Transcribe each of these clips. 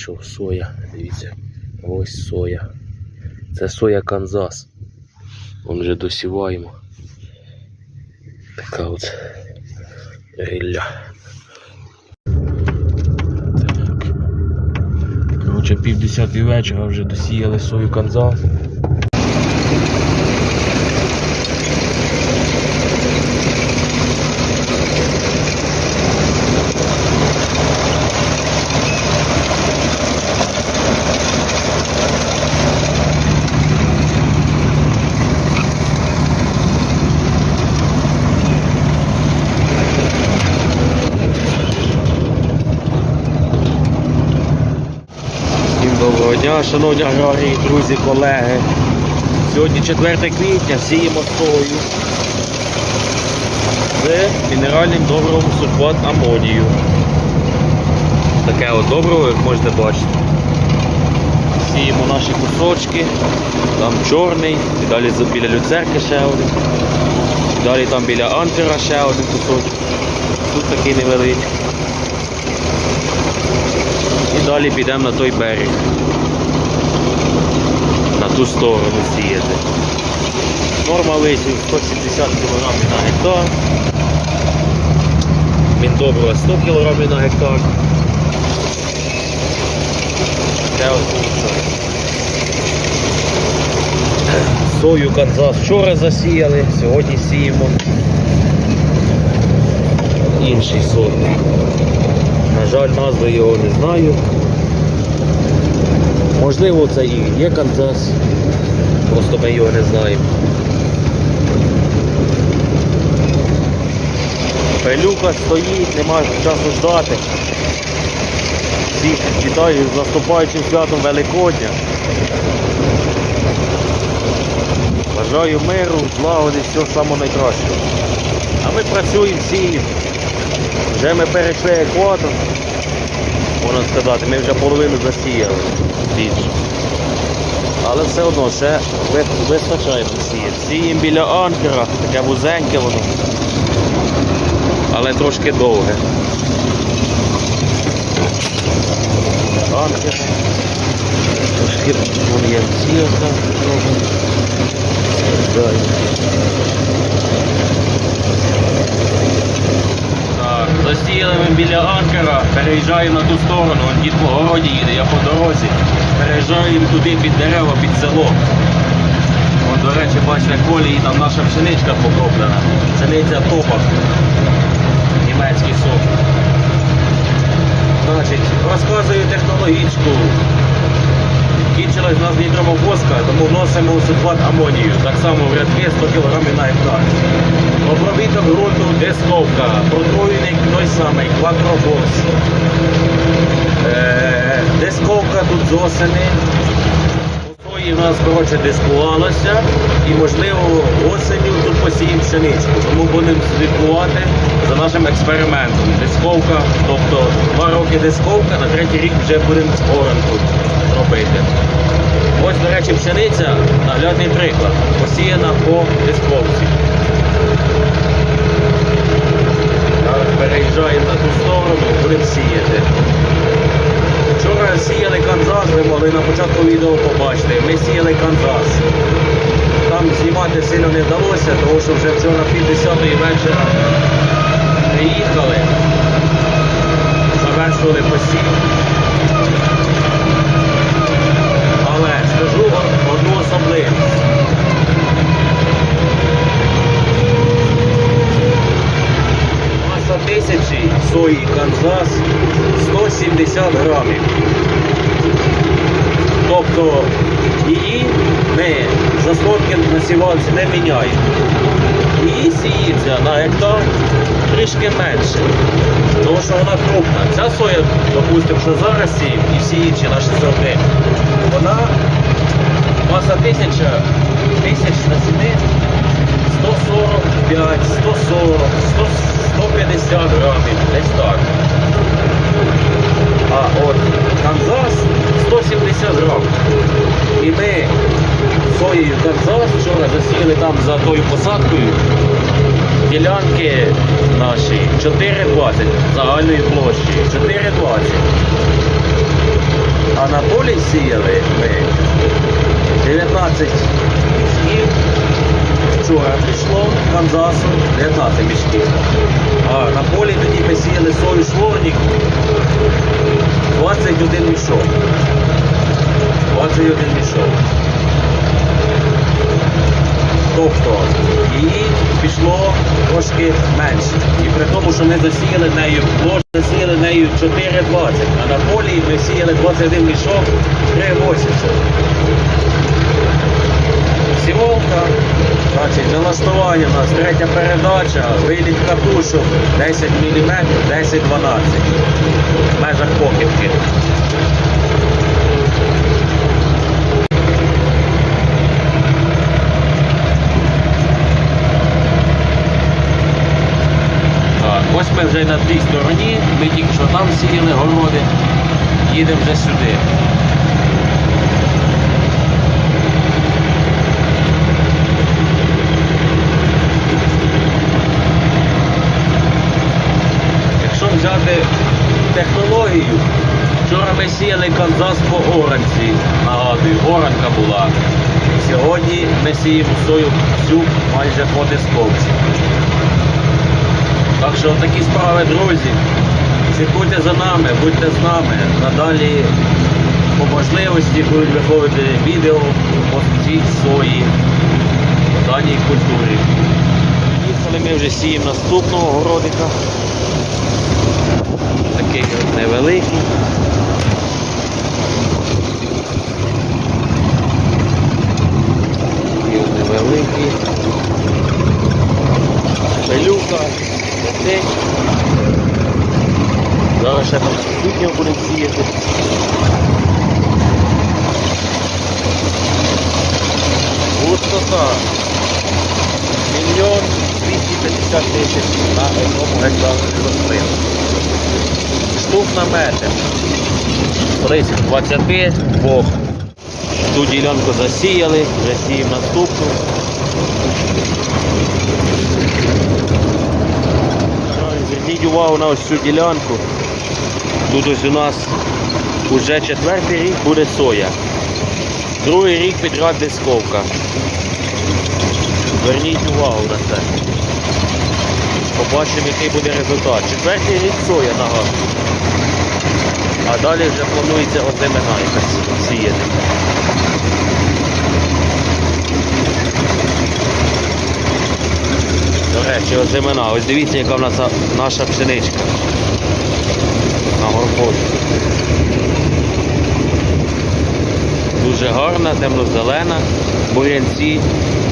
пішов соя. Дивіться. Ось соя. Це соя Канзас. Вон вже досіваємо. Така от гілля. Коротше, пів десятої вечора вже досіяли сою Канзас. Дня, шановні аграрії, друзі, колеги. Сьогодні 4 квітня, сіємо сою з мінеральним добривом сульфат амонію. Таке от добриво, як можете бачити. Сіємо наші кусочки, там чорний, і далі біля люцерки ще один. І далі там біля антера ще один кусочок. Тут такий невеликий. І далі підемо на той берег. Ту сторону сіяти. Норма висів 160 кг на гектар. Міндобрива 100 кг на гектар. Це. Сою Канзас вчора засіяли, сьогодні сіємо. Інший сорт. На жаль, назви його не знаю. Можливо, це і є Канзас, просто ми його не знаємо. Пелюка стоїть, нема часу ждати. Всіх вітаю з наступаючим святом Великодня. Бажаю миру, злагоди, всього самого найкращого. А ми працюємо всі. Вже ми перейшли екватор, можна сказати, ми вже половину засіяли більше. Але все одно ви- вистачає нам сіяти. Сіємо біля анкера, таке вузеньке воно, але трошки довге. Анкер. Трошки вон є сілка. Далі. Так, засіяли ми біля анкера, переїжджаю на ту сторону, он дід по городі їде, я по дорозі. Переїжджаємо туди під дерева, під село. От, до речі, бачите, колії там наша пшеничка покоплена. Пшениця топах. Німецький сок. Значить, розказую технологічку. Кінчилась у нас нітромофоска, тому вносимо сульфат амонію. Так само в рядки 100 кг на гектар. Обробіток ґрунту дисковка, протруйник той самий, квадробокс. Е, дисковка тут з осени. Сої в нас коротше дискувалося і можливо осенью тут посіємо пшеничку. Тому будемо слідкувати за нашим експериментом. Дисковка, тобто два роки дисковка, на третій рік вже будемо оранку робити. Ось, до речі, пшениця, наглядний приклад, посіяна по дисковці. Переїжджаємо на ту сторону, будемо сіяти. Вчора сіяли Канзас, ви на початку відео побачити. Ми сіяли Канзас. Там знімати сильно не вдалося, тому що вже вчора пів десятої вечора приїхали, завершували посів. Але скажу вам одну особливість. Маса тисячі сої Канзас 170 грамів. Тобто її ми за сотки на сівалці не міняємо. Її сіється на гектар трішки менше. Тому що вона крупна. Ця соя, допустимо, що зараз сіємо і всі інші наші сорти, вона маса тисяча, тисячна ціни 145, 140, 100, 150 грамів, десь так. А от Канзас 170 грам. І ми соєю Канзас вчора засіяли там за тою посадкою ділянки наші 4,20 загальної площі. 4,20. А на полі сіяли ми 19 мішків. Вчора пішло Канзасу 19 мішків. А на полі тоді ми сіяли сою шворник 21 мішок. 21 мішок. Тобто її пішло трошки менше. І при тому, що ми засіяли нею, засіяли нею 4,20, а на полі ми сіяли 21 мішок 3,80. Сіволка, значить, налаштування у нас. Третя передача, виліт катушок 10 мм, 10-12 в межах похибки. Так, ось ми вже на тій стороні, ми тільки що там сіяли городи, їдемо вже сюди. Технологію, вчора ми сіяли Канзас по оранці, нагадую, оранка була. Сьогодні ми сіємо сою всю майже по дисковці. Так що такі справи, друзі. Слідкуйте за нами, будьте з нами. Надалі по можливості будуть виходити відео по цій сої, по даній культурі. Їхали ми вже сіємо наступного городика. Такий от невеликий. Такий от невеликий. Пилюка, день. Зараз ще там будемо сіяти. Густота. Мільйон 250 тисяч на одному гектарі рослин. Штук на метр. Близько 22. Ту ділянку засіяли, вже сіємо наступну. Зверніть увагу на ось цю ділянку. Тут ось у нас вже четвертий рік буде соя. Другий рік підряд дисковка. Зверніть увагу на це. Побачимо, який буде результат. Четвертий рік соя нагадую. А далі вже планується озимина якась сіяти. До речі, озимина. Ось дивіться, яка в нас наша пшеничка. На горбочку. Дуже гарна, темно-зелена, бурянці,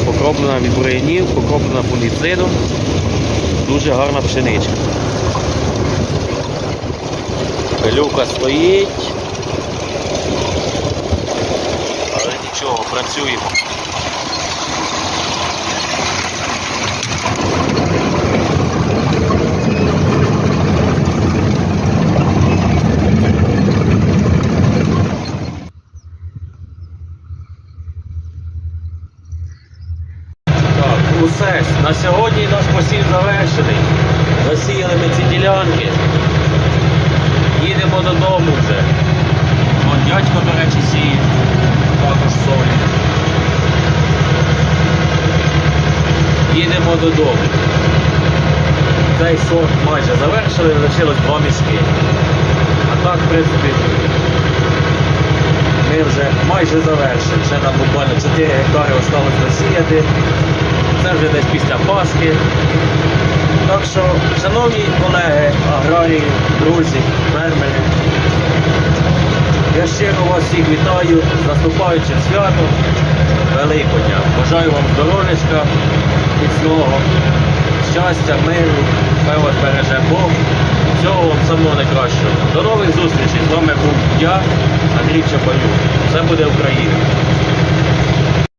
покроплена від бурянів, покроплена фунгіцидом. Дуже гарна пшеничка. Пилюка стоїть. Але нічого, працюємо. На сьогодні наш посів завершений. Засіяли ми ці ділянки. Їдемо додому вже. Вон дядько, до речі, сіє. Також солі. Їдемо додому. Цей сорт майже завершили, лишилось два мішки. А так, в принципі, ми вже майже завершили. Ще нам буквально 4 гектари осталось засіяти. Це вже десь після Пасхи. Так що, шановні колеги, аграрії, друзі, фермери, я щиро вас всіх вітаю з наступаючим святом Великодня. Бажаю вам здоров'ячка, міцного, щастя, миру, хай вас береже Бог. Всього вам самого найкращого. До зустрічей. З вами був я, Андрій Чапанюк. Все буде Україна.